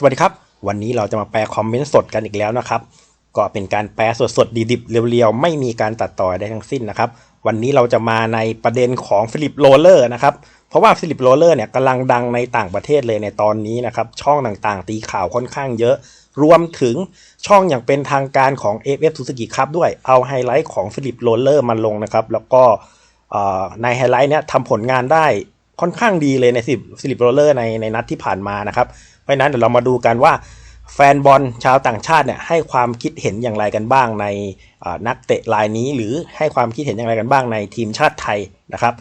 สวัสดีครับ วันนี้เราจะมาแปลคอมเมนต์สดกันอีกแล้วนะครับ ก็เป็นการแปลสดๆดิบๆเรียวๆ ไม่มีการตัดต่อใดทั้งสิ้นนะครับ วันนี้เราจะมาในประเด็นของฟิลิปโรเลอร์นะครับ เพราะว่าฟิลิปโรเลอร์เนี่ยกำลังดังในต่างประเทศเลยในตอนนี้นะครับ ช่องต่างๆ ตีข่าวค่อนข้างเยอะ รวมถึงช่องอย่างเป็นทางการของ AF Suzuki ครับด้วยเอาไฮไลท์ของฟิลิปโรเลอร์มาลงนะครับ แล้วก็ในไฮไลท์เนี่ยทำผลงานได้ค่อนข้างดีเลยในฟิลิปโรเลอร์ในในนัดที่ผ่านมานะครับ ราะนั้นเดี๋ยวเรามาดูกันว่าแฟนบอลชาวต่างชาติเนี่ยให้ความคิดเห็นอย่างไรกันบ้างในนักเตะรายนี้ หรือให้ความคิดเห็นอย่างไรกันบ้างในทีมชาติไทยนะครับ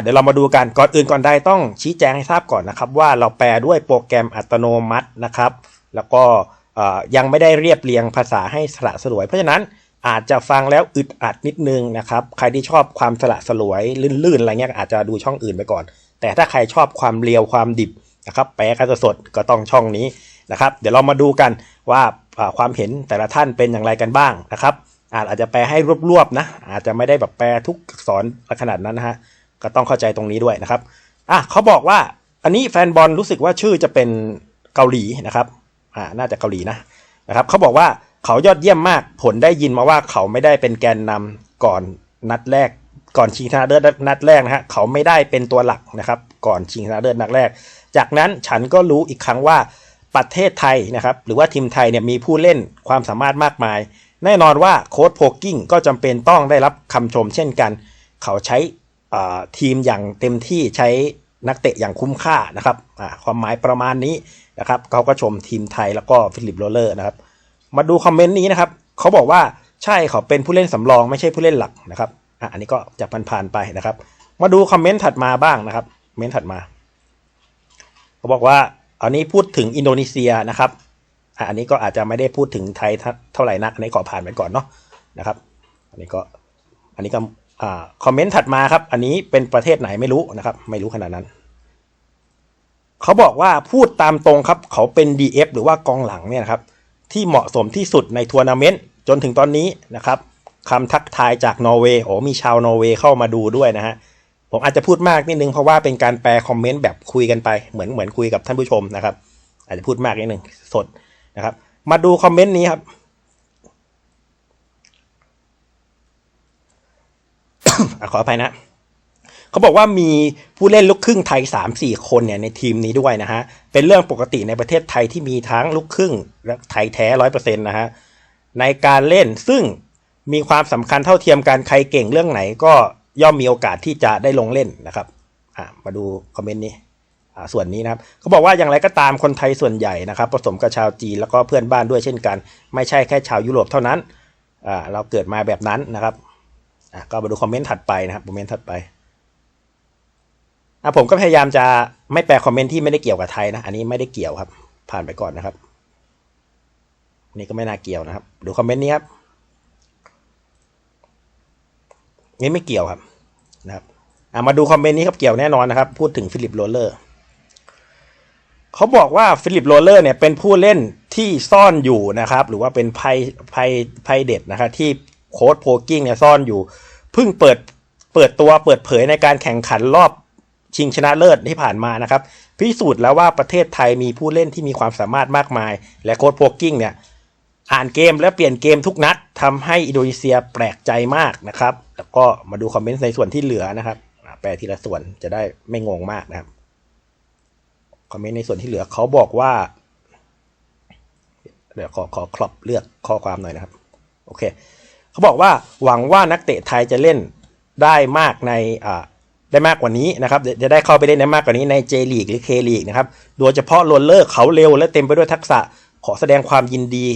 เดี๋ยวเรามาดูกันก่อนอื่นก่อนใดต้องชี้แจงให้ทราบก่อนนะครับ ว่าเราแปลด้วยโปรแกรมอัตโนมัตินะครับ แล้วก็ยังไม่ได้เรียบเรียงภาษาให้สละสลวย เพราะฉะนั้นอาจจะฟังแล้วอึดอัดนิดนึงนะครับ ใครที่ชอบความสละสลวยลื่นๆอะไรเงี้ยอาจจะดูช่องอื่นไปก่อน แต่ถ้าใครชอบความเรียวความดิบ นะครับแปลกันสดก็ต้องช่องนี้นะครับ เดี๋ยวเรามาดูกันว่าความเห็นแต่ละท่านเป็นอย่างไรกันบ้างนะครับ อาจจะแปลให้รวบๆนะ อาจจะไม่ได้แบบแปลทุกสอนขนาดนั้นนะฮะก็ต้องเข้าใจตรงนี้ด้วยนะครับอะเขาบอกว่าอันนี้แฟนบอลรู้สึกว่าชื่อจะเป็นเกาหลีนะครับอ่าน่าจะเกาหลีนะนะครับเขาบอกว่าเขายอดเยี่ยมมากผลได้ยินมาว่าเขาไม่ได้เป็นแกนนำก่อนนัดแรก ก่อนชิงชนะเลิศนัดแรกนะฮะเขาไม่ได้เป็นตัวหลักนะครับ ก่อนชิงชนะเลิศนัดแรก จากนั้นฉันก็รู้อีกครั้งว่าประเทศไทยนะครับหรือว่าทีมไทยเนี่ยมีผู้เล่นความสามารถมากมาย แน่นอนว่าโค้ชโพกิ้งก็จำเป็นต้องได้รับคำชมเช่นกัน เขาใช้ทีมอย่างเต็มที่ใช้นักเตะอย่างคุ้มค่านะครับความหมายประมาณนี้นะครับเขาก็ชมทีมไทยแล้วก็ฟิลิปโรเลอร์นะครับ มาดูคอมเมนต์นี้นะครับเขาบอกว่าใช่เขาเป็นผู้เล่นสำรองไม่ใช่ผู้เล่นหลักนะครับอะอันนี้ก็จะผ่านๆไปนะครับ มาดูคอมเมนต์ถัดมาบ้างนะครับเมนต์ถัดมา เขาบอกว่าอันนี้พูดถึงอินโดนีเซียนะครับอันนี้ก็อาจจะไม่ได้พูดถึงไทยเท่าไหร่นักอันนี้ขอผ่านไปก่อนเนาะนะครับ อันนี้ก็อันนี้ก็อ่าคอมเมนต์ถัดมาครับ อันนี้เป็นประเทศไหนไม่รู้นะครับ ไม่รู้ขนาดนั้น เขาบอกว่าพูดตามตรงครับ เขาเป็น DF หรือว่ากองหลังเนี่ยครับ ที่เหมาะสมที่สุดในทัวร์นาเมนต์จนถึงตอนนี้นะครับคำทักทายจากนอร์เวย์โอ้มีชาวนอร์เวย์เข้ามาดูด้วยนะฮะ ผมอาจจะพูดมากนิดนึงเพราะว่าเป็นการแปลคอมเมนต์แบบคุยกันไปเหมือนเหมือนคุยกับท่านผู้ชมนะครับ อาจจะพูดมากนิดนึงสดนะครับ มาดูคอมเมนต์นี้ครับอขออภัยนะเขาบอกว่ามีผู้เล่นลูกครึ่งไทย 3-4 คนเนี่ยในทีมนี้ด้วยนะฮะ เป็นเรื่องปกติในประเทศไทยที่มีทั้งลูกครึ่งและไทยแท้ร้อยเปอร์เซ็นต์นะฮะในการเล่นซึ่งมีความสำคัญเท่าเทียมกันใครเก่งเรื่องไหนก็ ย่อมมีโอกาสที่จะได้ลงเล่นนะครับมาดูคอมเมนต์นี้ส่วนนี้นะครับเขาบอกว่าอย่างไรก็ตามคนไทยส่วนใหญ่นะครับผสมกับชาวจีนแล้วก็เพื่อนบ้านด้วยเช่นกัน ไม่ใช่แค่ชาวยุโรปเท่านั้นเราเกิดมาแบบนั้นนะครับก็มาดูคอมเมนต์ถัดไปนะครับคอมเมนต์ถัดไปผมก็พยายามจะไม่แปลคอมเมนต์ที่ไม่ได้เกี่ยวกับไทยนะอันนี้ไม่ได้เกี่ยวครับ ผ่านไปก่อนนะครับ นี่ก็ไม่น่าเกี่ยวนะครับ ดูคอมเมนต์นี้ครับ นี่ไม่เกี่ยวครับนะครับมาดูคอมเมนต์นี้ครับเกี่ยวแน่นอนนะครับ พูดถึงฟิลิปโรเลอร์เขาบอกว่าฟิลิปโรเลอร์เนี่ยเป็นผู้เล่นที่ซ่อนอยู่นะครับ หรือว่าเป็นไพ่ไพ่ไพ่เด็ดนะครับที่โค้ดโพกิ้งเนี่ยซ่อนอยู่เพิ่งเปิดเปิดตัวเปิดเผยในการแข่งขันรอบชิงชนะเลิศที่ผ่านมานะครับ พิสูจน์แล้วว่าประเทศไทยมีผู้เล่นที่มีความสามารถมากมาย และโค้ชโพกิ้งเนี่ย อ่านเกมและเปลี่ยนเกมทุกนัดทำให้อินโดนีเซียแปลกใจมากนะครับ แล้วก็มาดูคอมเมนต์ในส่วนที่เหลือนะครับ แปลทีละส่วนจะได้ไม่งงมากนะครับคอมเมนต์ในส่วนที่เหลือเขาบอกว่า เดี๋ยวขอขอครอบเลือกข้อความหน่อยนะครับ โอเคเขาบอกว่าหวังว่านักเตะไทยจะเล่นได้มากในอ่าได้มากกว่านี้นะครับ จะได้เข้าไปเล่นได้มากกว่านี้ใน J ลีกหรือ K ลีกนะครับ โดยเฉพาะโรลเลอร์เขาเร็วและเต็มไปด้วยทักษะขอแสดงความยินดี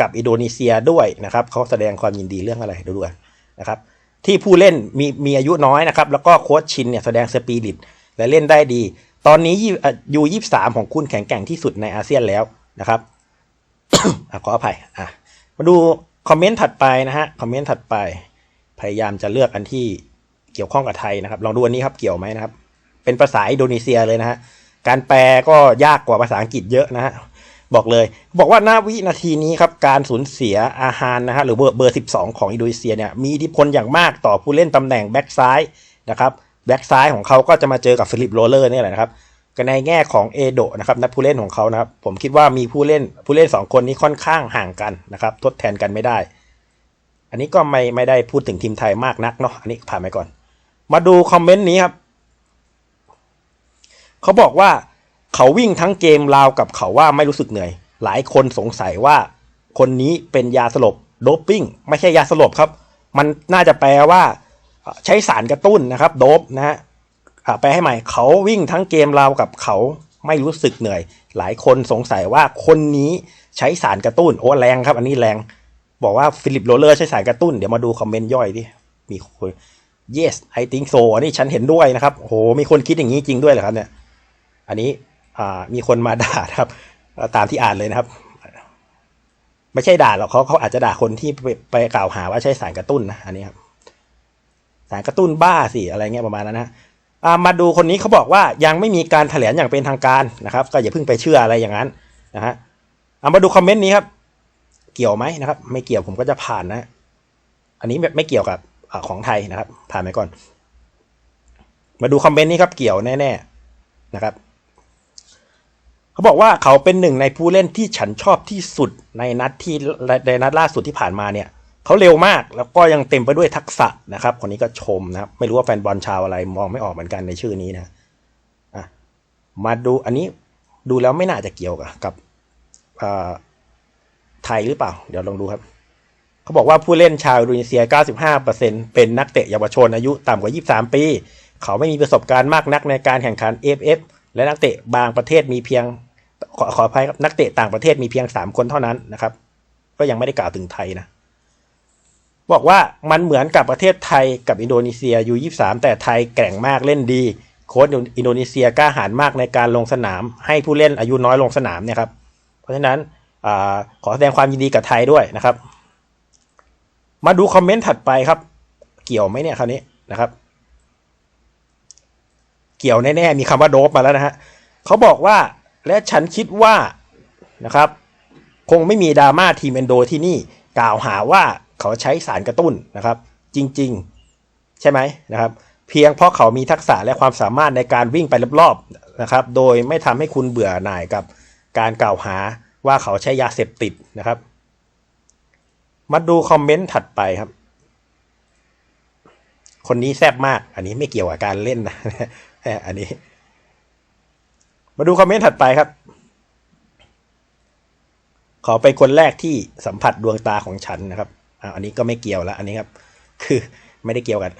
กับอินโดนีเซียด้วยนะครับเขาแสดงความยินดีเรื่องอะไรดูด้วยนะครับที่ผู้เล่นมีมีอายุน้อยนะครับ แล้วก็โค้ชชินเนี่ยแสดงสปิริตและเล่นได้ดี ตอนนี้ยูยี่สามของคุณแข็งแกร่งที่สุดในอาเซียนแล้วนะครับอขออภัยอะมาดูคอมเมนต์ถัดไปนะฮะคอมเมนต์ถัดไป พยายามจะเลือกอันที่เกี่ยวข้องกับไทยนะครับ ลองดูอันนี้ครับเกี่ยวไหมนะครับ เป็นภาษาอินโดนีเซียเลยนะฮะการแปลก็ยากกว่าภาษาอังกฤษเยอะนะฮะ บอกเลย บอกว่าหน้าวินาทีนี้ครับการสูญเสียอาหารนะฮะหรือเบอร์เบอร์12ของอินโดนีเซียเนี่ยมีอิทธิพลอย่างมากต่อผู้เล่นตำแหน่งแบ็กซ้ายนะครับแบ็กซ้ายของเขาก็จะมาเจอกับฟิลิปโรเลอร์นี่แหละนะครับก็ในแง่ของเอโดะนะครับนักผู้เล่นของเขานะครับผมคิดว่ามีผู้เล่นผู้เล่นสองคนนี้ค่อนข้างห่างกันนะครับทดแทนกันไม่ได้ อันนี้ก็ไม่ไม่ได้พูดถึงทีมไทยมากนักเนาะอันนี้ผ่านไปก่อน มาดูคอมเมนต์นี้ครับ เขาบอกว่า เขาวิ่งทั้งเกมราวกับเขาว่าไม่รู้สึกเหนื่อย หลายคนสงสัยว่า คนนี้เป็นยาสลบโดปปิ้งไม่ใช่ยาสลบครับ มันน่าจะแปลว่าใช้สารกระตุ้นนะครับโดปนะฮะแปลให้ใหม่เขาวิ่งทั้งเกมราวกับเขาไม่รู้สึกเหนื่อย หลายคนสงสัยว่าคนนี้ใช้สารกระตุ้นโอ้แรงครับ อันนี้แรง บอกว่าฟิลิปโรเลอร์ใช้สารกระตุ้นเดี๋ยวมาดูคอมเมนต์ย่อยดิมีคน yes I think so อันนี้ฉันเห็นด้วยนะครับโหมีคนคิดอย่างนี้จริงด้วยเหรอครับเนี่ยอันนี้ มีคนมาด่าครับ ตามที่อ่านเลยนะครับ ไม่ใช่ด่าหรอกเขาเขาอาจจะด่าคนที่ไปไปกล่าวหาว่าใช้สารกระตุ้นนะอันนี้ครับสารกระตุ้นบ้าสิอะไรเงี้ยประมาณนั้นนะมาดูคนนี้เขาบอกว่ายังไม่มีการแถลงอย่างเป็นทางการนะครับ ก็อย่าเพิ่งไปเชื่ออะไรอย่างนั้นนะฮะมาดูคอมเมนต์นี้ครับ เกี่ยวไหมนะครับ ไม่เกี่ยวผมก็จะผ่านนะ อันนี้แบบไม่เกี่ยวกับอของไทยนะครับ ผ่านไปก่อน มาดูคอมเมนต์นี้ครับ เกี่ยวแน่ๆนะครับ เขาบอกว่าเขาเป็นหนึ่งในผู้เล่นที่ฉันชอบที่สุดในนัดที่ในนัดล่าสุดที่ผ่านมาเนี่ยเขาเร็วมากแล้วก็ยังเต็มไปด้วยทักษะนะครับคนนี้ก็ชมนะครับ ไม่รู้ว่าแฟนบอลชาวอะไรมองไม่ออกเหมือนกันในชื่อนี้นะอะมาดูอันนี้ดูแล้วไม่น่าจะเกี่ยวกับกับไทยหรือเปล่า เดี๋ยวลองดูครับ เขาบอกว่าผู้เล่นชาวอินโดนีเซีย 95%เป็นนักเตะเยาวชนอายุต่ำกว่า 23 ปี เขาไม่มีประสบการณ์มากนักในการแข่งขัน AFF และนักเตะบางประเทศมีเพียงขอขออภัยครับนักเตะต่างประเทศมีเพียง 3 คนเท่านั้นนะครับ ก็ยังไม่ได้กล่าวถึงไทยนะ บอกว่ามันเหมือนกับประเทศไทยกับอินโดนีเซียอยู่23แต่ไทยแกร่งมากเล่นดี โค้ชอินโดนีเซียกล้าหาญมากในการลงสนาม ให้ผู้เล่นอายุน้อยลงสนามเนี่ยครับ เพราะฉะนั้นอขอแสดงความยินดีกับไทยด้วยนะครับ มาดูคอมเมนต์ถัดไปครับ เกี่ยวไหมเนี่ยคราวนี้นะครับ เกี่ยวแน่ๆมีคำว่าโดบมาแล้วนะฮะเขาบอกว่าและฉันคิดว่านะครับ คงไม่มีดราม่าทีมเอนโดที่นี่กล่าวหาว่าเขาใช้สารกระตุ้นนะครับ จริงๆ ใช่ไหมนะครับ เพียงเพราะเขามีทักษะและความสามารถในการวิ่งไปรอบๆนะครับ โดยไม่ทำให้คุณเบื่อหน่ายกับการกล่าวหาว่าเขาใช้ยาเสพติดนะครับ มาดูคอมเมนต์ถัดไปครับ คนนี้แซ่บมาก อันนี้ไม่เกี่ยวกับการเล่นนะ อันนี้ มาดูคอมเมนต์ถัดไปครับ ขอเป็นคนแรกที่สัมผัสดวงตาของฉันนะครับอ่าอันนี้ก็ไม่เกี่ยวแล้วอันนี้ครับ คือไม่ได้เกี่ยวกัน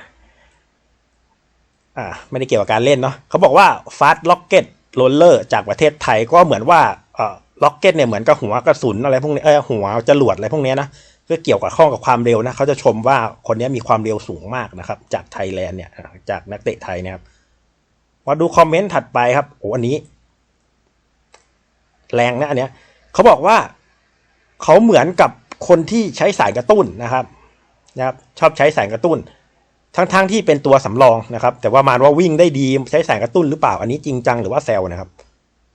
อ่า ไม่ได้เกี่ยวกับการเล่นเนาะเขาบอกว่า Fast Rocket Roller จากประเทศไทยก็เหมือนว่าเอ่อล็อกเก็ตเนี่ยเหมือนกับหัวกระสุนอะไรพวกนี้เออหัวจรวดอะไรพวกเนี้ยนะก็เกี่ยวกับข้องกับความเร็วนะเขาจะชมว่าคนนี้มีความเร็วสูงมากนะครับ จากไทยแลนด์เนี่ยจากนักเตะไทยนะครับ มาดูคอมเมนต์ถัดไปครับโอ้อันนี้ แรงนะอันเนี้ยเขาบอกว่าเขาเหมือนกับคนที่ใช้สายกระตุ้นนะครับนะครับ ชอบใช้สายกระตุ้น ทั้งๆทที่เป็นตัวสำรองนะครับ แต่ว่ามาว่าวิ่งได้ดีใช้สายกระตุ้นหรือเปล่า อันนี้จริงจังหรือว่าแซวนะครับ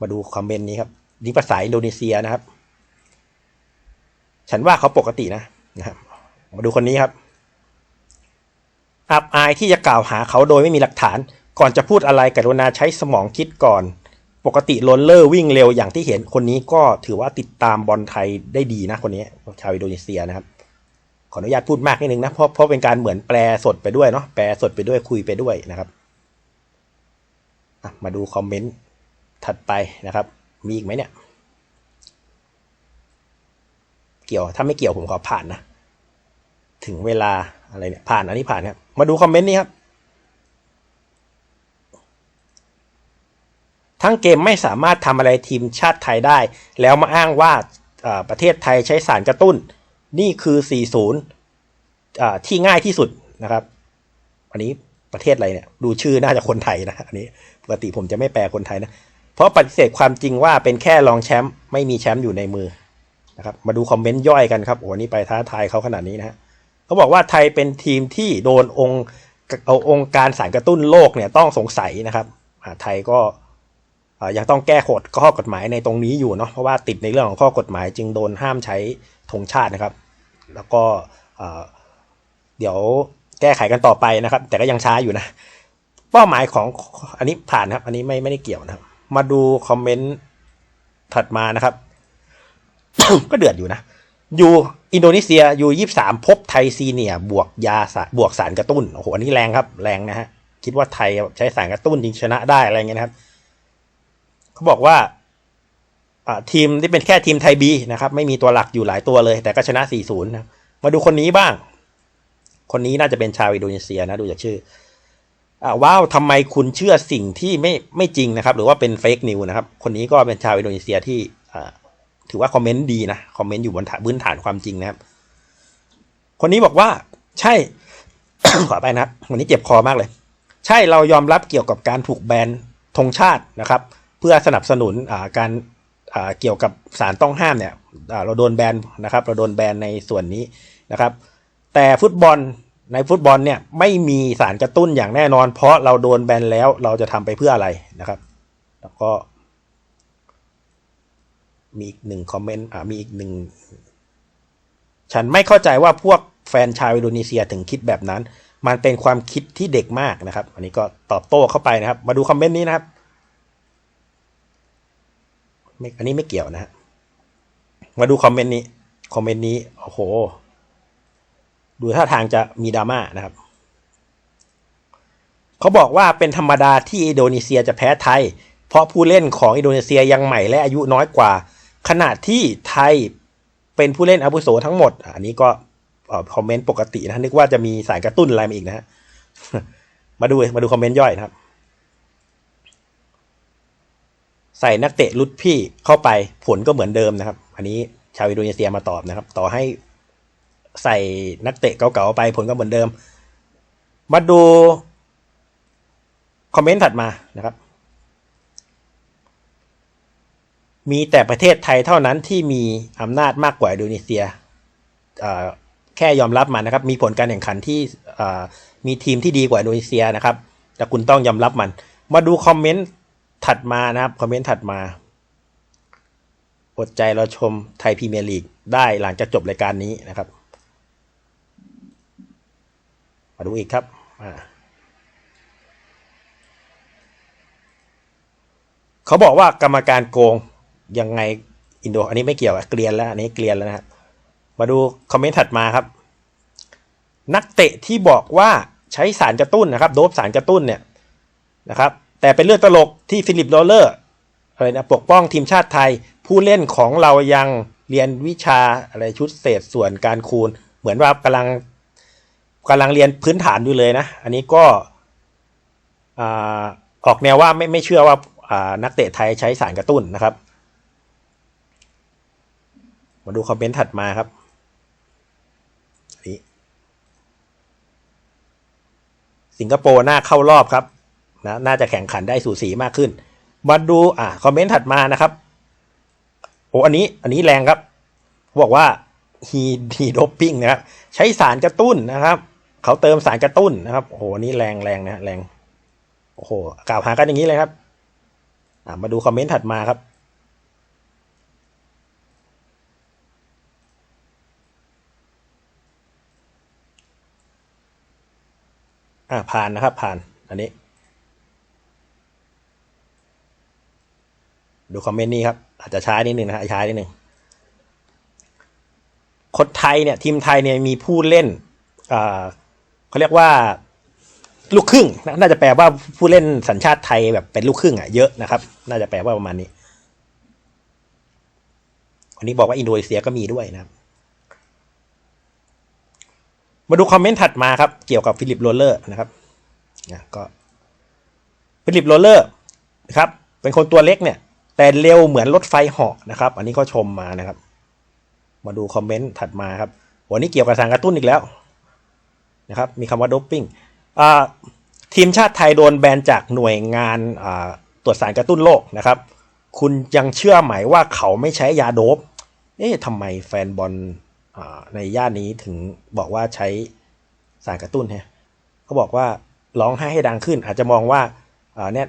มาดูคอมเมนต์นี้ครับนี่ภาษาอินโดนีเซียนะครับ ฉันว่าเขาปกตินะนะครับ มาดูคนนี้ครับ อับอายที่จะกล่าวหาเขาโดยไม่มีหลักฐาน ก่อนจะพูดอะไรกรุณาใช้สมองคิดก่อน ปกติโรลเลอร์วิ่งเร็วอย่างที่เห็นคนนี้ก็ถือว่าติดตามบอลไทยได้ดีนะคนนี้ชาวอินโดนีเซียนะครับ ขออนุญาตพูดมากนิดนึงนะเพราะเพราะเป็นการเหมือนแปลสดไปด้วยเนาะแปลสดไปด้วยคุยไปด้วยนะครับมาดูคอมเมนต์ถัดไปนะครับ มีอีกไหมเนี่ย เกี่ยวถ้าไม่เกี่ยวผมขอผ่านนะ ถึงเวลาอะไรเนี่ยผ่านอันนี้ผ่านครับ มาดูคอมเมนต์นี้ครับ ทั้งเกมไม่สามารถทำอะไรทีมชาติไทยได้ แล้วมาอ้างว่าประเทศไทยใช้สารกระตุ้น นี่คือ 40อที่ง่ายที่สุดนะครับ อันนี้ประเทศอะไรเนี่ยดูชื่อน่าจะคนไทยนะอันนี้ปกติผมจะไม่แปลคนไทยนะ เพราะปฏิเสธความจริงว่าเป็นแค่รองแชมป์ไม่มีแชมป์อยู่ในมือนะครับมาดูคอมเมนต์ย่อยกันครับโอ้โหนี่ไปท้าทายเขาขนาดนี้นะฮะเขาบอกว่าไทยเป็นทีมที่โดนองค์เอาองค์การสารกระตุ้นโลกเนี่ยต้องสงสัยนะครับไทยก็ ยังต้องแก้กฎข้อกฎหมายในตรงนี้อยู่เนาะเพราะว่าติดในเรื่องของข้อกฎหมายจึงโดนห้ามใช้ธงชาตินะครับ แล้วก็เดี๋ยวแก้ไขกันต่อไปนะครับ แต่ก็ยังช้าอยู่นะ เป้าหมายของอันนี้ผ่านครับ อันนี้ไม่ไม่ได้เกี่ยวนะครับ มาดูคอมเมนต์ถัดมานะครับ ก็เดือดอยู่นะอยู่อินโดนีเซียอยู่ยี่สามพบไทยซีเนียบวกยาสารบวกสารกระตุ้นโอ้โหอันนี้แรงครับ แรงนะฮะคิดว่าไทยใช้สารกระตุ้นจริงชนะได้อะไรเงี้ยนะครับ เขาบอกว่าทีมที่เป็นแค่ทีมไทยบีนะครับ ไม่มีตัวหลักอยู่หลายตัวเลย แต่ก็ชนะ 4-0นะมาดูคนนี้บ้าง คนนี้น่าจะเป็นชาวอินโดนีเซียนะดูจากชื่ออว้าวทำไมคุณเชื่อสิ่งที่ไม่ไม่จริงนะครับ หรือว่าเป็นเฟกนิวนะครับ คนนี้ก็เป็นชาวอินโดนีเซียที่ถือว่าคอมเมนต์ดีนะคอมเมนต์อยู่บนฐานพื้นฐานความจริงนะครับ คนนี้บอกว่าใช่ ขอไปนะครับวันนี้เจ็บคอมากเลย ใช่เรายอมรับเกี่ยวกับการถูกแบนธงชาตินะครับ พื่อสนับสนุนการเกี่ยวกับสารต้องห้ามเนี่ยเราโดนแบนนะครับ เราโดนแบนในส่วนนี้นะครับ แต่ฟุตบอลในฟุตบอลเนี่ยไม่มีสารกระตุ้นอย่างแน่นอน เพราะเราโดนแบนแล้วเราจะทำไปเพื่ออะไรนะครับ แล้วก็ มีอีกหนึ่งคอมเมนต์อ่ามีอีกหนึ่งฉันไม่เข้าใจว่าพวกแฟนชาวอินโดนีเซียถึงคิดแบบนั้น มันเป็นความคิดที่เด็กมากนะครับ อันนี้ก็ตอบโต้เข้าไปนะครับ มาดูคอมเมนต์นี้นะครับ อันนี้ไม่เกี่ยวนะฮะมาดูคอมเมนต์นี้ คอมเมนต์นี้ โอ้โห ดูท่าทางจะมีดราม่านะครับ เขาบอกว่าเป็นธรรมดาที่อินโดนีเซียจะแพ้ไทย เพราะผู้เล่นของอินโดนีเซียยังใหม่และอายุน้อยกว่า ขณะที่ไทยเป็นผู้เล่นอาวุโสทั้งหมด อันนี้ก็คอมเมนต์ปกตินะ นึกว่าจะมีสายกระตุ้นอะไรมาอีกนะฮะ มาดูมาดูคอมเมนต์ย่อยนะครับ ใส่นักเตะรุ่นพี่เข้าไปผลก็เหมือนเดิมนะครับ อันนี้ชาวอินโดนีเซียมาตอบนะครับ ต่อให้ใส่นักเตะเก่าๆไปผลก็เหมือนเดิม มาดูคอมเมนต์ถัดมานะครับ มีแต่ประเทศไทยเท่านั้นที่มีอำนาจมากกว่าอินโดนีเซียแค่ยอมรับมันนะครับ มีผลการแข่งขันที่มีทีมที่ดีกว่าอินโดนีเซียนะครับ แต่คุณต้องยอมรับมัน มาดูคอมเมนต์ ถัดมานะครับ คอมเมนต์ถัดมา อดใจเราชมไทยพรีเมียร์ลีกได้หลังจากจบรายการนี้นะครับ มาดูอีกครับเขาบอกว่ากรรมการโกงยังไงอินโด อันนี้ไม่เกี่ยวอะเกลียนแล้ว อันนี้เกลียนแล้วนะครับมาดูคอมเมนต์ถัดมาครับ นักเตะที่บอกว่าใช้สารกระตุ้นนะครับ โดบสารกระตุ้นเนี่ยนะครับ แต่เป็นเลือดตลกที่ฟิลิปโรเลอร์อะไรนะปกป้องทีมชาติไทย ผู้เล่นของเรายังเรียนวิชาอะไรชุดเศษส่วนการคูณ เหมือนว่ากำลังกำลังเรียนพื้นฐานอยู่เลยนะ อันนี้ก็อออกแนวว่าไม่ไม่เชื่อว่านักเตะไทยใช้สารกระตุ้นนะครับ มาดูคอมเมนต์ถัดมาครับนี่สิงคโปร์น่าเข้ารอบครับ นะน่าจะแข่งขันได้สูสีมากขึ้น มาดูอ่าคอมเมนต์ถัดมานะครับโอ้อันนี้อันนี้แรงครับบอกว่าฮีฮีโดปปิ้งนะครับใช้สารกระตุ้นนะครับเขาเติมสารกระตุ้นนะครับโอ้โหนี่แรงแรงนะแรงโอ้โหกล่าวหากันอย่างนี้เลยครับอ่ามาดูคอมเมนต์ถัดมาครับอ่าผ่านนะครับผ่านอันนี้ ดูคอมเมนต์นี้ครับ อาจจะช้านิดนึงนะฮะช้านิดนึงคนไทยเนี่ยทีมไทยเนี่ยมีผู้เล่นเขาเรียกว่าลูกครึ่งนะน่าจะแปลว่าผู้เล่นสัญชาติไทยแบบเป็นลูกครึ่งอะเยอะนะครับ น่าจะแปลว่าประมาณนี้วันนี้บอกว่าอินโดนีเซียก็มีด้วยนะครับ มาดูคอมเมนต์ถัดมาครับ เกี่ยวกับฟิลิปโรเลอร์นะครับนะก็ฟิลิปโรเลอร์นะครับ เป็นคนตัวเล็กเนี่ย แต่เร็วเหมือนรถไฟเหาะนะครับ อันนี้ก็ชมมานะครับ มาดูคอมเมนต์ถัดมาครับ วันนี้เกี่ยวกับสารกระตุ้นอีกแล้วนะครับ มีคำว่าดปปิ้งทีมชาติไทยโดนแบนจากหน่วยงานตรวจสารกระตุ้นโลกนะครับ คุณยังเชื่อไหมว่าเขาไม่ใช้ยาโดปเอ๊ะทำไมแฟนบอลในย่านนี้ถึงบอกว่าใช้สารกระตุ้นฮะเขาบอกว่าร้องไห้ให้ดังขึ้น อาจจะมองว่าเนี่ย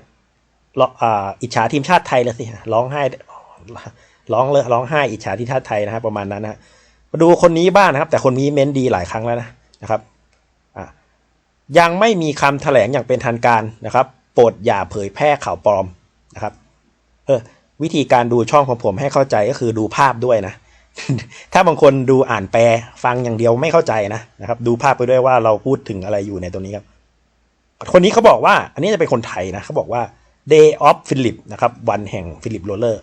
อิจฉาทีมชาติไทยแล้วสิร้องไห้ร้องเลยร้องไห้อิจฉาทีมชาติไทยนะครับ ประมาณนั้นนะมาดูคนนี้บ้างนะครับ แต่คนนี้เม้นดีหลายครั้งแล้วนะนะครับยังไม่มีคำแถลงอย่างเป็นทางการนะครับ โปรดอย่าเผยแพร่ข่าวปลอมนะครับ เออวิธีการดูช่องของผมให้เข้าใจก็คือดูภาพด้วยนะ ถ้าบางคนดูอ่านแปลฟังอย่างเดียวไม่เข้าใจนะนะครับ ดูภาพไปด้วยว่าเราพูดถึงอะไรอยู่ในตัวนี้ครับ คนนี้เขาบอกว่า อันนี้จะเป็นคนไทยนะเขาบอกว่า day of Philip นะครับวันแห่งฟิลิปโรเลอร์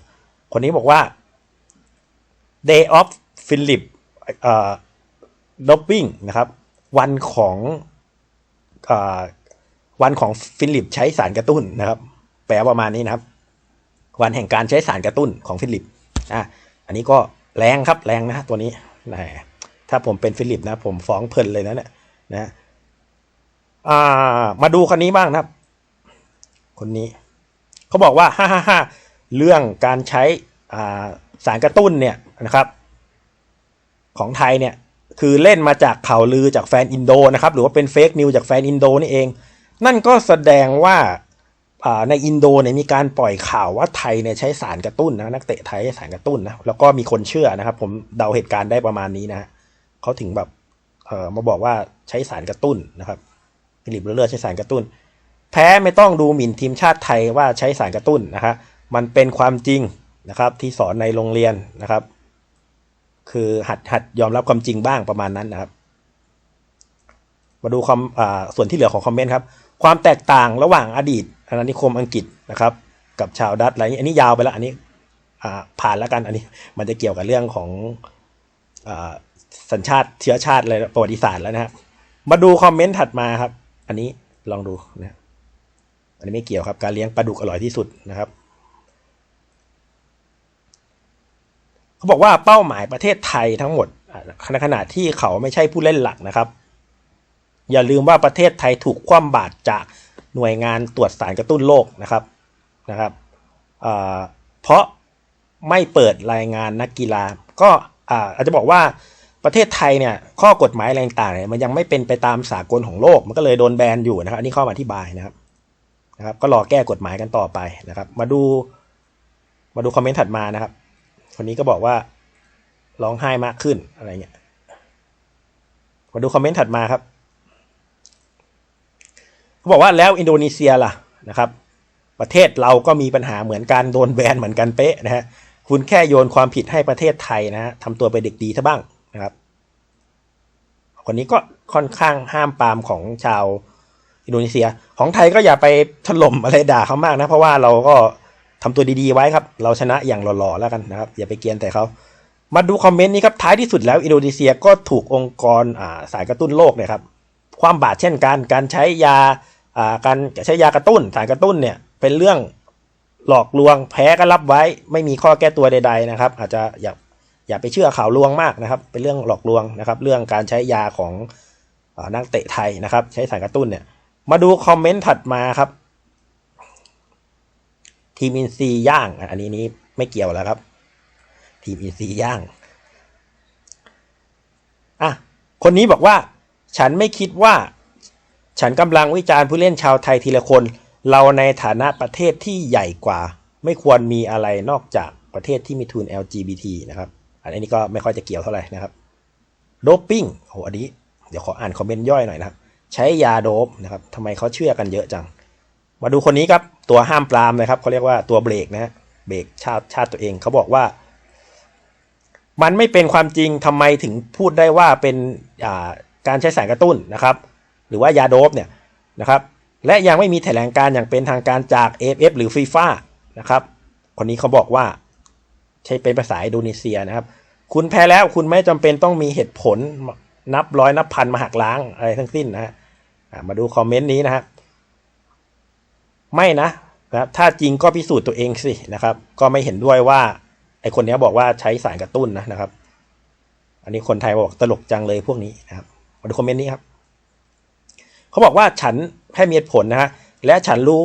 คนนี้บอกว่า day of Philip เอ่อ doping นะครับ วันของเอ่อวันของฟิลิปใช้สารกระตุ้นนะครับ แปลประมาณนี้นะครับ วันแห่งการใช้สารกระตุ้นของฟิลิปอะอันนี้ก็แรงครับแรงนะตัวนี้นะถ้าผมเป็นฟิลิปนะผมฟ้องเพลินเลยนะเนี่ยนะอ่ามาดูคนนี้บ้างนะครับ คนนี้ เขาบอกว่าฮ่าฮ่าฮ่าเรื่องการใช้อ่าสารกระตุ้นเนี่ยนะครับของไทยเนี่ยคือเล่นมาจากข่าวลือจากแฟนอินโดนะครับหรือว่าเป็นเฟกนิวจากแฟนอินโดนี่เอง นั่นก็แสดงว่าในอินโดเนี่ยมีการปล่อยข่าวว่าไทยเนี่ยใช้สารกระตุ้นนะนักเตะไทยใช้สารกระตุ้นนะแล้วก็มีคนเชื่อนะครับ ผมเดาเหตุการณ์ได้ประมาณนี้นะเขาถึงแบบเออมาบอกว่าใช้สารกระตุ้นนะครับฟิลิปเลือดใช้สารกระตุ้น แพ้ไม่ต้องดูหมิ่นทีมชาติไทยว่าใช้สารกระตุ้นนะฮะมันเป็นความจริงนะครับที่สอนในโรงเรียนนะครับ คือหัดหัดยอมรับความจริงบ้างประมาณนั้นนะครับ มาดูความส่วนที่เหลือของคอมเมนต์ครับ ความแตกต่างระหว่างอดีตอาณานิคมอังกฤษนะครับ กับชาวดัตช์อะไรนี้อันนี้ยาวไปแล้วอันนี้ผ่านแล้วกันอันนี้มันจะเกี่ยวกับเรื่องของอสัญชาติเชื้อชาติอะไรประวัติศาสตร์แล้วนะครับมาดูคอมเมนต์ถัดมาครับ อันนี้ลองดูนะ อันนี้ไม่เกี่ยวครับ การเลี้ยงปลาดุกอร่อยที่สุดนะครับ เขาบอกว่าเป้าหมายประเทศไทยทั้งหมดในขณะที่เขาไม่ใช่ผู้เล่นหลักนะครับ อย่าลืมว่าประเทศไทยถูกคว่ำบาตรจากหน่วยงานตรวจสารกระตุ้นโรคนะครับนะครับเพราะไม่เปิดรายงานนักกีฬา ก็อาจจะบอกว่าประเทศไทยเนี่ยข้อกฎหมายอะไรต่างๆเนี่ยมันยังไม่เป็นไปตามสากลของโลก มันก็เลยโดนแบนอยู่นะครับ อันนี้ข้ออธิบายนะครับ นะครับก็รอแก้กฎหมายกันต่อไปนะครับ มาดูมาดูคอมเมนต์ถัดมานะครับ คนนี้ก็บอกว่าร้องไห้มากขึ้นอะไรเงี้ยมาดูคอมเมนต์ถัดมาครับเขาบอกว่าแล้วอินโดนีเซียล่ะนะครับ ประเทศเราก็มีปัญหาเหมือนกันโดนแบนเหมือนกันเป๊ะนะฮะคุณแค่โยนความผิดให้ประเทศไทยนะฮะทำตัวเป็นเด็กดีซะบ้างนะครับคนนี้ก็ค่อนข้างห้ามปามของชาว อินโดนีเซีย ของไทยก็อย่าไปถล่มอะไรด่าเขามากนะ เพราะว่าเราก็ทำตัวดีๆไว้ครับ เราชนะอย่างหล่อๆแล้วกันนะครับ อย่าไปเกียนแต่เขามาดูคอมเมนต์นี้ครับท้ายที่สุดแล้วอินโดนีเซียก็ถูกองค์กรสายกระตุ้นโลกเนี่ยครับความบาดเช่นกันการใช้ยาการใช้ยากระตุ้นสารกระตุ้นเนี่ยเป็นเรื่องหลอกลวงแพ้ก็รับไว้ ไม่มีข้อแก้ตัวใด ๆนะครับ อาจจะอย่าอย่าไปเชื่อข่าวลวงมากนะครับ เป็นเรื่องหลอกลวงนะครับ เรื่องการใช้ยาของอนักเตะไทยนะครับ ใช้สารกระตุ้นเนี่ย มาดูคอมเมนต์ถัดมาครับ ทีมอินซีย่าง อันนี้นี้ไม่เกี่ยวแล้วครับ ทีมอินซีย่างอะคนนี้บอกว่า ฉันไม่คิดว่า ฉันกำลังวิจารณ์ผู้เล่นชาวไทยทีละคน เราในฐานะประเทศที่ใหญ่กว่า ไม่ควรมีอะไรนอกจากประเทศที่มีทุน LGBT นะครับ อันนี้ก็ไม่ค่อยจะเกี่ยวเท่าไหร่นะครับ โดปปิ้งโอ้อันนี้ เดี๋ยวขออ่านคอมเมนต์ย่อยหน่อยนะครับ ใช้ยาโดปนะครับทำไมเขาเชื่อกันเยอะจัง มาดูคนนี้ครับ ตัวห้ามปรามนะครับเขาเรียกว่าตัวเบรกนะฮะเบรกชาติชาติตัวเองเขาบอกว่า มันไม่เป็นความจริงทำไมถึงพูดได้ว่าเป็นการใช้สารกระตุ้นนะครับ หรือว่ายาโดปเนี่ยนะครับ และยังไม่มีแถลงการอย่างเป็นทางการจาก AFF หรือฟีฟ่านะครับ คนนี้เขาบอกว่า ใช้เป็นภาษาอินโดนีเซียนะครับ คุณแพ้แล้วคุณไม่จำเป็นต้องมีเหตุผล นับร้อยนับพันมาหักล้างอะไรทั้งสิ้นนะฮะมาดูคอมเมนต์นี้นะครับไม่นะนะครับถ้าจริงก็พิสูจน์ตัวเองสินะครับ ก็ไม่เห็นด้วยว่าไอคนนี้บอกว่าใช้สารกระตุ้นนะนะครับ อันนี้คนไทยบอกตลกจังเลยพวกนี้นะครับมาดูคอมเมนต์นี้ครับเขาบอกว่าฉันแค่มีผลนะฮะและฉันรู้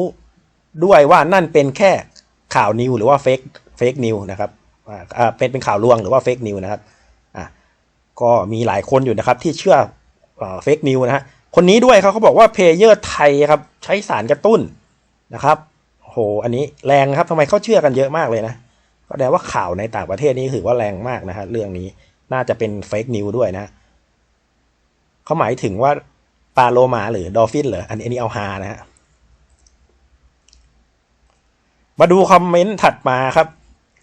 ด้วยว่านั่นเป็นแค่ข่าวนิวหรือว่าเฟกเฟกนิวนะครับอ่าเป็นเป็นข่าวลวงหรือว่าเฟกนิวนะครับ ก็มีหลายคนอยู่นะครับที่เชื่อเฟกนิวนะฮะคนนี้ด้วยครับเขาบอกว่าเพลเยอร์ไทยครับใช้สารกระตุ้นนะครับโหอันนี้แรงครับทำไมเขาเชื่อกันเยอะมากเลยนะก็แสดงว่าข่าวในต่างประเทศนี้ถือว่าแรงมากนะฮะเรื่องนี้น่าจะเป็นเฟกนิวด้วยนะเขาหมายถึงว่าปลาโลมาหรือดอลฟินเหรออันนี้อันนี้เอาฮานะฮะมาดูคอมเมนต์ถัดมาครับ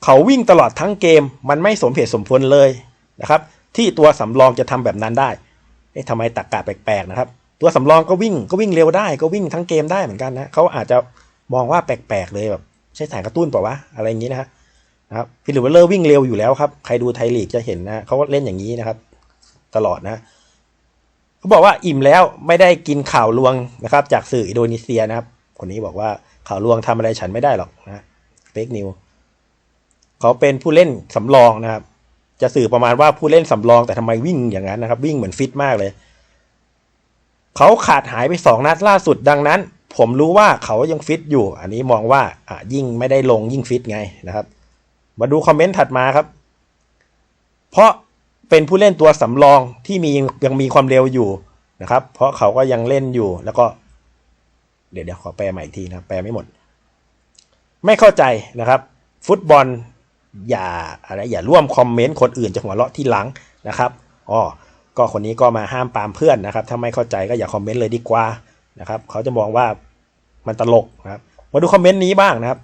เขาวิ่งตลอดทั้งเกม มันไม่สมเหตุสมผลเลยนะครับ ที่ตัวสำรองจะทำแบบนั้นได้เอ๊ะทำไมตักกะแปลกๆนะครับ ตัวสำรองก็วิ่งก็วิ่งเร็วได้ก็วิ่งทั้งเกมได้เหมือนกันนะเขาอาจจะมองว่าแปลกๆเลยแบบใช้สารกระตุ้นเปล่าวะอะไรอย่างนี้นะฮะนะครับฟิลิปเวลเลอร์วิ่งเร็วอยู่แล้วครับใครดูไทยลีกจะเห็นนะเขาเล่นอย่างนี้นะครับ ตลอดนะเขาบอกว่าอิ่มแล้วไม่ได้กินข่าวลวงนะครับ จากสื่ออินโดนีเซียนะครับ คนนี้บอกว่าข่าวลวงทำอะไรฉันไม่ได้หรอกนะเฟกนิวเขาเป็นผู้เล่นสำรองนะครับ จะสื่อประมาณว่าผู้เล่นสำรองแต่ทำไมวิ่งอย่างนั้นนะครับ วิ่งเหมือนฟิตมากเลย เขาขาดหายไปสองนัดล่าสุดดังนั้น ผมรู้ว่าเขายังฟิตอยู่ อันนี้มองว่าอะยิ่งไม่ได้ลงยิ่งฟิตไงนะครับ มาดูคอมเมนต์ถัดมาครับ เพราะเป็นผู้เล่นตัวสำรองที่มียังมีความเร็วอยู่นะครับ เพราะเขาก็ยังเล่นอยู่แล้วก็ เดี๋ยวเดี๋ยวขอแปลใหม่อีกทีนะแปลไม่หมด ไม่เข้าใจนะครับ ฟุตบอล อย่าอะไรอย่าร่วมคอมเมนต์คนอื่นจะหัวเราะที่หลังนะครับอ๋อก็คนนี้ก็มาห้ามปามเพื่อนนะครับ ถ้าไม่เข้าใจก็อย่าคอมเมนต์เลยดีกว่านะครับเขาจะมองว่ามันตลกนะครับ มาดูคอมเมนต์นี้บ้างนะครับ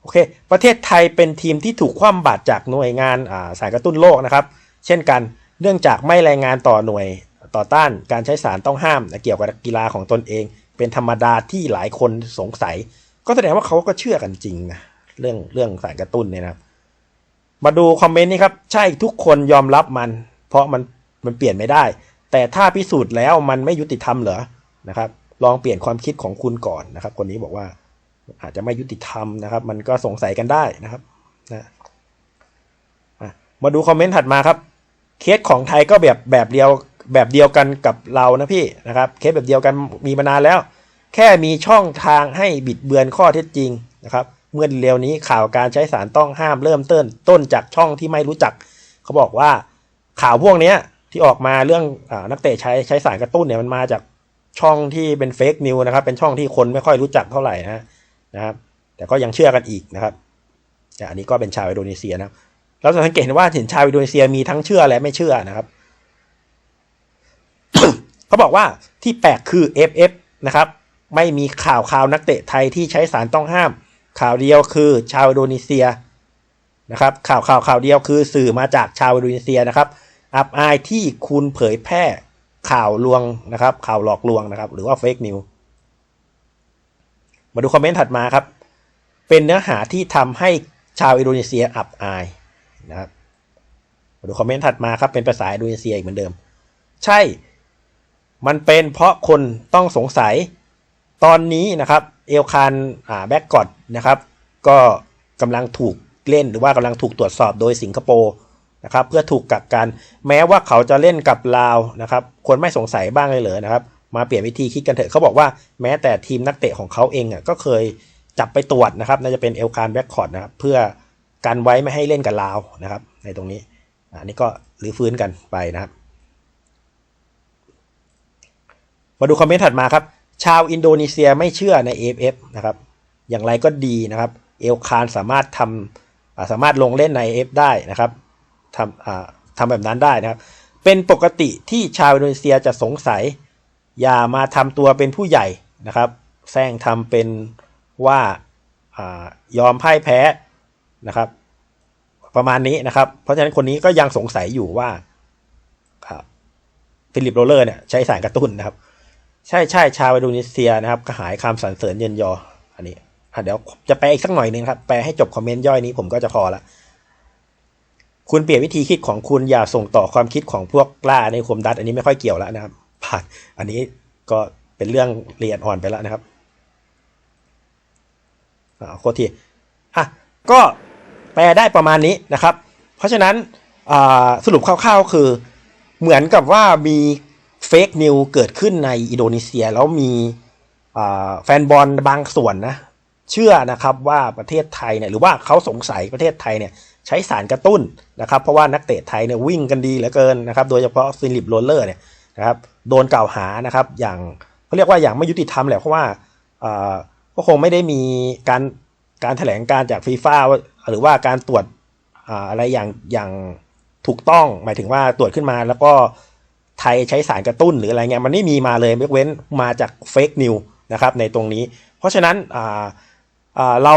โอเค ประเทศไทยเป็นทีมที่ถูกคว่ำบาตรจากหน่วยงานาสายกระตุ้นโลกนะครับ เช่นกันเนื่องจากไม่รายงานต่อหน่วยต่อต้านการใช้สารต้องห้ามเกี่ยวกับกีฬาของตนเอง เป็นธรรมดาที่หลายคนสงสัย ก็แสดงว่าเขาก็เชื่อกันจริงนะ เรื่องเรื่องสารกระตุ้นเนี่ยนะมาดูคอมเมนต์นี้ครับ ใช่ทุกคนยอมรับมัน เพราะมันมันเปลี่ยนไม่ได้ แต่ถ้าพิสูจน์แล้วมันไม่ยุติธรรมเหรอนะครับ ลองเปลี่ยนความคิดของคุณก่อนนะครับ คนนี้บอกว่าอาจจะไม่ยุติธรรมนะครับ มันก็สงสัยกันได้นะครับนะมาดูคอมเมนต์ถัดมาครับ เคสของไทยก็แบบแบบเดียวแบบเดียวกันกับเรานะพี่นะครับ เคสแบบเดียวกันมีมานานแล้ว แค่มีช่องทางให้บิดเบือนข้อเท็จจริงนะครับ เมื่อเร็วนี้ข่าวการใช้สารต้องห้ามเริ่มต้นต้นจากช่องที่ไม่รู้จัก เขาบอกว่าข่าวพวกเนี้ยที่ออกมาเรื่องอนักเตะใช้ใช้สารกระตุ้นเนี่ยมันมาจากช่องที่เป็นเฟกนิวนะครับ เป็นช่องที่คนไม่ค่อยรู้จักเท่าไหร่นะนะครับ แต่ก็ยังเชื่อกันอีกนะครับแต่อันนี้ก็เป็นชาวอินโดนีเซียนะครับเราจะสังเกตว่าเห็นชาวอินโดนีเซียมีทั้งเชื่อและไม่เชื่อนะครับ เขาบอกว่าที่แปลกคือ FF นะครับ ไม่มีข่าวข่าวนักเตะไทยที่ใช้สารต้องห้าม ข่าวเดียวคือชาวอินโดนีเซียนะครับข่าวข่าวข่าวเดียวคือสื่อมาจากชาวอินโดนีเซียนะครับ อับอายที่คุณเผยแพร่ข่าวลวงนะครับ ข่าวหลอกลวงนะครับ หรือว่าเฟกนิวมาดูคอมเมนต์ถัดมาครับ เป็นเนื้อหาที่ทำให้ชาวอินโดนีเซียอับอายนะครับมาดูคอมเมนต์ถัดมาครับเป็นภาษาอินโดนีเซียอีกเหมือนเดิม ใช่ มันเป็นเพราะคนต้องสงสัยตอนนี้นะครับ เอลคานอ่าแบ็กกอดนะครับ ก็กำลังถูกเล่นหรือว่ากำลังถูกตรวจสอบโดยสิงคโปร์นะครับ เพื่อถูกกักกันแม้ว่าเขาจะเล่นกับลาวนะครับควรไม่สงสัยบ้างเลยเหรอนะครับ มาเปลี่ยนวิธีคิดกันเถอะเขาบอกว่าแม้แต่ทีมนักเตะของเขาเองอะก็เคยจับไปตรวจนะครับน่าจะเป็นเอลคานแบ็กคอร์ดนะครับเพื่อกันไว้ไม่ให้เล่นกับลาวนะครับในตรงนี้อันนี้ก็รื้อฟื้นกันไปนะครับ มาดูคอมเมนต์ถัดมาครับ ชาวอินโดนีเซียไม่เชื่อใน AFF นะครับ อย่างไรก็ดีนะครับ เอลคานสามารถทำสามารถลงเล่นใน AF ได้นะครับทำทำแบบนั้นได้นะครับ เป็นปกติที่ชาวอินโดนีเซียจะสงสัย อย่ามาทำตัวเป็นผู้ใหญ่นะครับแซงทำเป็นว่าอยอมพ่ายแพ้นะครับ ประมาณนี้นะครับ เพราะฉะนั้นคนนี้ก็ยังสงสัยอยู่ว่าอ่าฟิลิปโรเลอร์เนี่ยใช้สารกระตุ้นนะครับ ใช่ใช่ชาวอินโดนีเซียนะครับก็หายคำสรรเสริญเยินยอ อันนี้อะเดี๋ยวจะแปลอีกสักหน่อยนึงครับ แปลให้จบคอมเมนต์ย่อยนี้ผมก็จะพอละคุณเปลี่ยนวิธีคิดของคุณอย่าส่งต่อความคิดของพวกล่าในคมดัดอันนี้ไม่ค่อยเกี่ยวแล้วนะครับผ่านอันนี้ก็เป็นเรื่องละเอียดอ่อนไปแล้วนะครับอ่าโคตรทีอะก็แปลได้ประมาณนี้นะครับ เพราะฉะนั้นสรุปคร่าวๆคือเหมือนกับว่ามี เฟกนิวเกิดขึ้นในอินโดนีเซีย แล้วมีแฟนบอลบางส่วนนะ เชื่อนะครับว่าประเทศไทยเนี่ยหรือว่าเขาสงสัยประเทศไทยเนี่ยใช้สารกระตุ้นนะครับ เพราะว่านักเตะไทยเนี่ยวิ่งกันดีเหลือเกินนะครับ โดยเฉพาะฟิลิปโรลเลอร์เนี่ยนะครับโดนกล่าวหานะครับ อย่างเขาเรียกว่าอย่างไม่ยุติธรรมแหละเพราะว่าก็คงไม่ได้มีการการแถลงการจากฟีฟ่าหรือว่าการตรวจออะไรอย่างอย่างถูกต้องหมายถึงว่าตรวจขึ้นมาแล้วก็ ไทยใช้สารกระตุ้นหรืออะไรเงี้ยมันไม่มีมาเลยยกเว้นมาจากเฟกนิวนะครับในตรงนี้ เพราะฉะนั้นอ่าอ่าเรา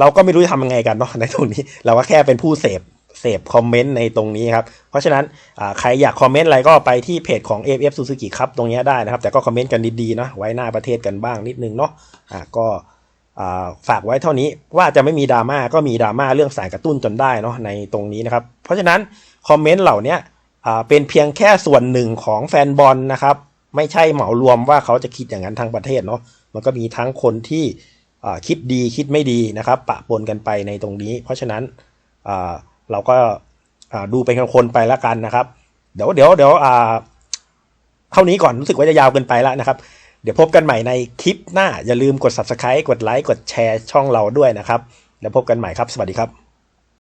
เราก็ไม่รู้จะทำยังไงกันเนาะในตรงนี้ เราก็แค่เป็นผู้เสพเสพคอมเมนต์ในตรงนี้ครับ เพราะฉะนั้นใครอยากคอมเมนต์อะไรก็ไปที่เพจของ AF Suzuki ครับตรงเนี้ยได้นะครับ แต่ก็คอมเมนต์กันดีๆนะไว้หน้าประเทศกันบ้างนิดนึงเนาะก็ฝากไว้เท่านี้ว่าจะไม่มีดราม่าก็มีดราม่าเรื่องสายกระตุ้นจนได้เนาะในตรงนี้นะครับ เพราะฉะนั้นคอมเมนต์เหล่านี้ เป็นเพียงแค่ส่วนหนึ่งของแฟนบอลนะครับ ไม่ใช่เหมารวมว่าเขาจะคิดอย่างนั้นทั้งประเทศเนาะมันก็มีทั้งคนที่คิดดีคิดไม่ดีนะครับ ปะปนกันไปในตรงนี้ เพราะฉะนั้นเราก็ดูเป็นคนไปล้วกันนะครับ เดี๋ยวเดี๋ยวเดี๋ยวเท่านี้ก่อนรู้สึกว่าจะยาวเกินไปแล้วนะครับ เดี๋ยวพบกันใหม่ในคลิปหน้าอย่าลืมกด subscribe กดไลค์กดแชร์ช่องเราด้วยนะครับ แล้วพบกันใหม่ครับ สวัสดีครับ